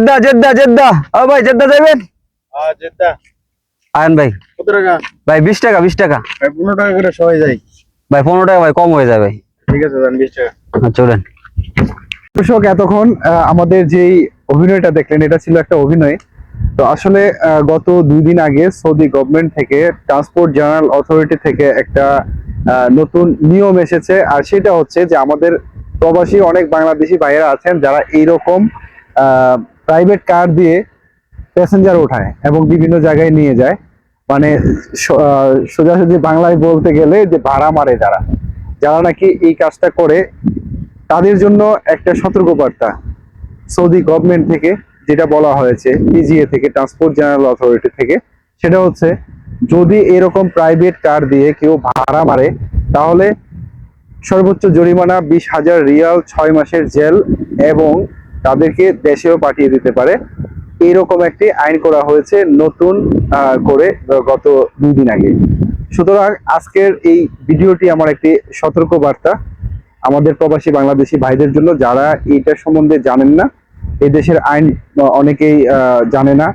Jeddah Jeddah Jeddah. ও ভাই Jeddah যাবেন ion ভাই। কত টাকা? ভাই বিশ টাকা বিশ টাকা। ভাই পনেরো টাকা করে সবাই যাই ভাই পনেরো টাকা ভাই কম হয়ে যায় ভাই। ঠিক আছে বিশ টাকা। আচ্ছা, চলেন। দর্শক এতক্ষণ আমাদের যেই অভিনয়টা দেখলেন এটা ছিল একটা অভিনয়। তো আসলে গত দুই দিন আগে সৌদি গভর্নমেন্ট থেকে ট্রান্সপোর্ট জেনারেল অথরিটি থেকে একটা আহ, নতুন নিয়ম এসেছে। আর সেটা হচ্ছে যে আমাদের প্রবাসী অনেক বাংলাদেশি ভাইয়েরা আছেন যারা এইরকম প্রাইভেট কার দিয়ে প্যাসেঞ্জার ওঠায় এবং বিভিন্ন জায়গায় নিয়ে যায়। মানে সোজাসুজি বাংলায় বলতে গেলে যে ভাড়া মারে যারা। যারা নাকি এই কাজটা করে, তাদের জন্য একটা সতর্কবার্তা। সৌদি গভর্নমেন্ট থেকে যেটা বলা হয়েছে পিজিএ থেকে ট্রান্সপোর্ট জেনারেল অথরিটি থেকে, সেটা হচ্ছে, যদি এরকম প্রাইভেট কার দিয়ে কেউ ভাড়া মারে, তাহলে সর্বোচ্চ জরিমানা বিশ হাজার রিয়াল, ছয় মাসের জেল এবং তাদেরকে দেশেও পাঠিয়ে দিতে পারে। এরকম একটি আইন করা হয়েছে নতুন করে গত দুই দিন আগে। সুতরাং আজকের এই ভিডিওটি আমার একটি সতর্ক বার্তা আমাদের প্রবাসী বাংলাদেশি ভাইদের জন্য যারা এইটার সম্বন্ধে জানেন না এই দেশের আইন অনেকেই জানে না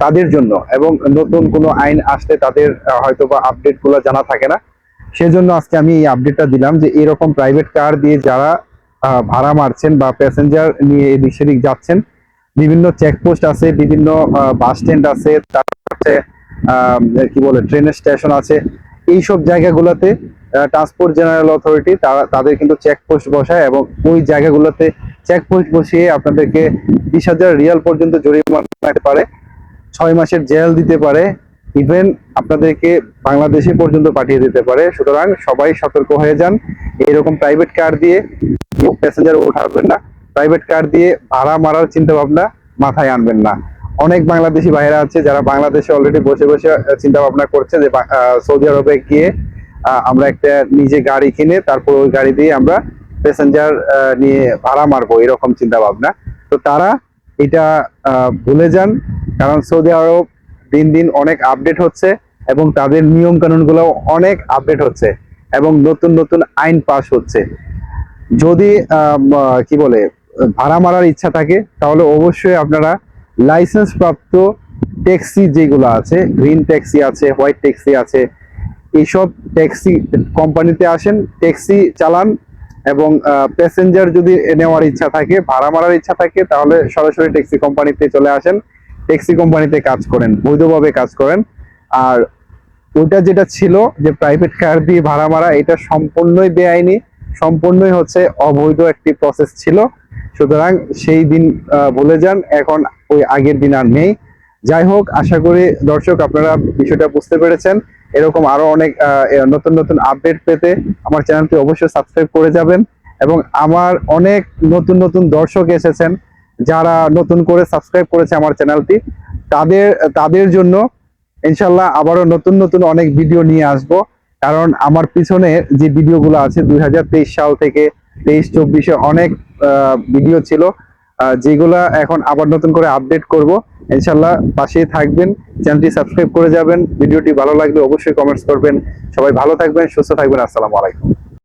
তাদের জন্য এবং নতুন কোনো আইন আসলে তাদের আহ, হয়তোবা আপডেটগুলো জানা থাকে না। সেজন্য আজকে আমি এই আপডেটটা দিলাম যে এরকম প্রাইভেট কার দিয়ে যারা ভাড়া মারছেন বা প্যাসেঞ্জার নিয়ে এদিক সেদিক যাচ্ছেন। বিভিন্ন চেকপোস্ট আছে, বিভিন্ন বাস স্ট্যান্ড আছে, তারপর কি বলে ট্রেনের স্টেশন আছে। এইসব জায়গাগুলোতে ট্রান্সপোর্ট জেনারেল অথরিটি তারা, তাদের কিন্তু চেকপোস্ট বসায় এবং ওই জায়গাগুলোতে চেকপোস্ট বসিয়ে আপনাদেরকে বিশ হাজার রিয়াল পর্যন্ত জরিমানা পারে, ছয় মাসের জেল দিতে পারে ইভেন আপনাদেরকে বাংলাদেশে পর্যন্ত পাঠিয়ে দিতে পারে। সুতরাং সবাই সতর্ক হয়ে যান। এরকম প্রাইভেট কার দিয়ে প্যাসেঞ্জার ওঠাবেন না। প্রাইভেট কার দিয়ে ভাড়া মারার চিন্তা ভাবনা মাথায় আনবেন না। অনেক বাংলাদেশি ভাইরা আছে যারা বাংলাদেশে অলরেডি বসে বসে চিন্তা ভাবনা করছে যে সৌদি আরবে গিয়ে আমরা একটা নিজে গাড়ি কিনে তারপর ওই গাড়ি দিয়ে আমরা প্যাসেঞ্জার নিয়ে ভাড়া মারবো, এরকম চিন্তা ভাবনা তো তারা এটা ভুলে যান। কারণ সৌদি আরব দিন দিন অনেক আপডেট হচ্ছে এবং তাদের নিয়ম কানুনগুলো অনেক আপডেট হচ্ছে এবং নতুন নতুন আইন পাস হচ্ছে। যদি কি বলে, ভাড়া মারার ইচ্ছা থাকে, তাহলে অবশ্যই আপনারা লাইসেন্স প্রাপ্ত ট্যাক্সি যেগুলো আছে, গ্রিন ট্যাক্সি আছে, হোয়াইট ট্যাক্সি আছে এইসব ট্যাক্সি কোম্পানিতে আসেন, ট্যাক্সি চালান এবং প্যাসেঞ্জার যদি নেওয়ার ইচ্ছা থাকে, ভাড়া মারার ইচ্ছা থাকে, তাহলে সরাসরি ট্যাক্সি কোম্পানিতে চলে আসেন। ট্যাক্সি কোম্পানিতে কাজ করেন, বৈধভাবে কাজ করেন। আর ওইটা যেটা ছিল যে প্রাইভেট কার দিয়ে ভাড়া মারা, এটা সম্পূর্ণই বেআইনি, সম্পূর্ণই হচ্ছে অবৈধ একটি প্রসেস ছিল। সুতরাং সেই দিন ভুলে যান, এখন ওই আগের দিন আর নেই। যাই হোক, আশা করি দর্শক আপনারা বিষয়টা বুঝতে পেরেছেন। এরকম আরও অনেক নতুন নতুন আপডেট পেতে আমার চ্যানেলটি অবশ্যই সাবস্ক্রাইব করে যাবেন। এবং আমার অনেক নতুন নতুন দর্শক এসেছেন। যারা নতুন করে সাবস্ক্রাইব করেছে আমার চ্যানেলটি, তাদের তাদের জন্য ইনশাল্লাহ আবারও নতুন নতুন অনেক ভিডিও নিয়ে আসব। কারণ আমার পিছনে যে ভিডিওগুলো আছে, দুই হাজার তেইশ সাল থেকে তেইশ, চব্বিশে অনেক ভিডিও ছিল যেগুলা এখন আবার নতুন করে আপডেট করব। ইনশাল্লাহ পাশেই থাকবেন, চ্যানেলটি সাবস্ক্রাইব করে যাবেন। ভিডিওটি ভালো লাগলে অবশ্যই কমেন্টস করবেন। সবাই ভালো থাকবেন, সুস্থ থাকবেন। আসসালামু আলাইকুম।